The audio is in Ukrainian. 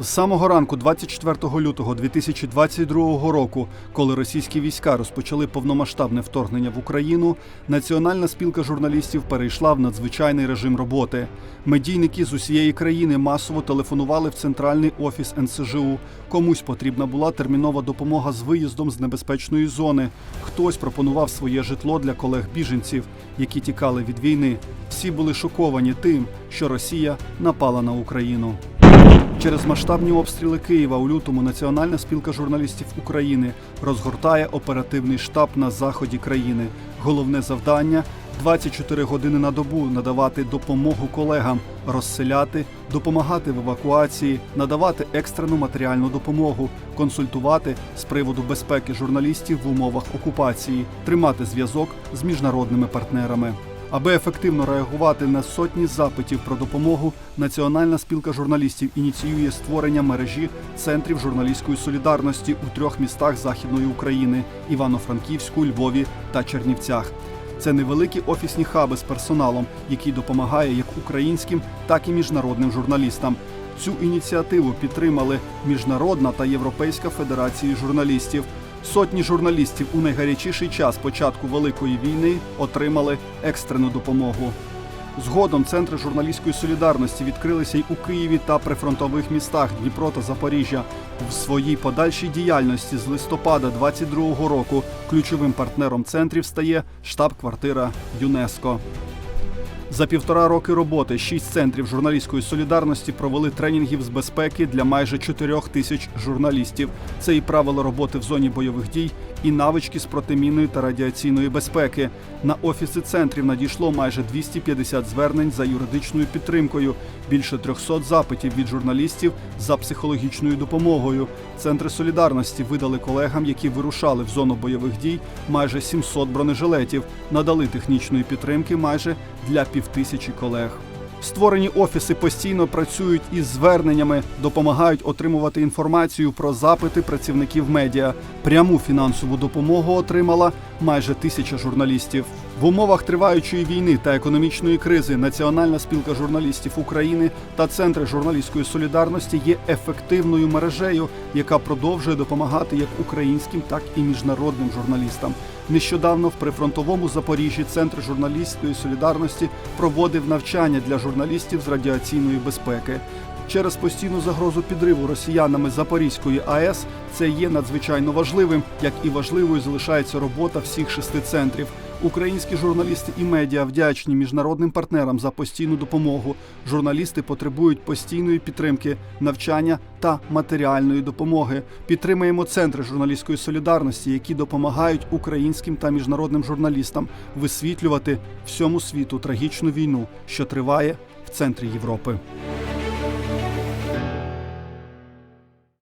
З самого ранку, 24 лютого 2022 року, коли російські війська розпочали повномасштабне вторгнення в Україну, Національна спілка журналістів перейшла в надзвичайний режим роботи. Медійники з усієї країни масово телефонували в центральний офіс НСЖУ. Комусь потрібна була термінова допомога з виїздом з небезпечної зони. Хтось пропонував своє житло для колег-біженців, які тікали від війни. Всі були шоковані тим, що Росія напала на Україну. Через масштабні обстріли Києва у лютому Національна спілка журналістів України розгортає оперативний штаб на заході країни. Головне завдання 24 години на добу надавати допомогу колегам, розселяти, допомагати в евакуації, надавати екстрену матеріальну допомогу, консультувати з приводу безпеки журналістів в умовах окупації, тримати зв'язок з міжнародними партнерами. Аби ефективно реагувати на сотні запитів про допомогу, Національна спілка журналістів ініціює створення мережі центрів журналістської солідарності у трьох містах Західної України: Івано-Франківську, Львові та Чернівцях. Це невеликі офісні хаби з персоналом, який допомагає як українським, так і міжнародним журналістам. Цю ініціативу підтримали Міжнародна та Європейська федерації журналістів. Сотні журналістів у найгарячіший час початку великої війни отримали екстрену допомогу. Згодом центри журналістської солідарності відкрилися й у Києві та прифронтових містах Дніпро та Запоріжжя. В своїй подальшій діяльності з листопада 22-го року ключовим партнером центрів стає штаб-квартира ЮНЕСКО. За півтора роки роботи шість центрів журналістської солідарності провели тренінгів з безпеки для майже чотирьох тисяч журналістів. Це і правила роботи в зоні бойових дій, і навички з протимінної та радіаційної безпеки. На офіси центрів надійшло майже 250 звернень за юридичною підтримкою, більше 300 запитів від журналістів за психологічною допомогою. Центри солідарності видали колегам, які вирушали в зону бойових дій, майже 700 бронежилетів, надали технічної підтримки майже для півтисячі колег. Створені офіси постійно працюють із зверненнями, допомагають отримувати інформацію про запити працівників медіа. Пряму фінансову допомогу отримала майже тисяча журналістів. В умовах триваючої війни та економічної кризи Національна спілка журналістів України та центри журналістської солідарності є ефективною мережею, яка продовжує допомагати як українським, так і міжнародним журналістам. Нещодавно в прифронтовому Запоріжжі центр журналістської солідарності проводив навчання для журналістів з радіаційної безпеки. Через постійну загрозу підриву росіянами Запорізької АЕС це є надзвичайно важливим, як і важливою залишається робота всіх шести центрів. Українські журналісти і медіа вдячні міжнародним партнерам за постійну допомогу. Журналісти потребують постійної підтримки, навчання та матеріальної допомоги. Підтримаємо центри журналістської солідарності, які допомагають українським та міжнародним журналістам висвітлювати всьому світу трагічну війну, що триває в центрі Європи.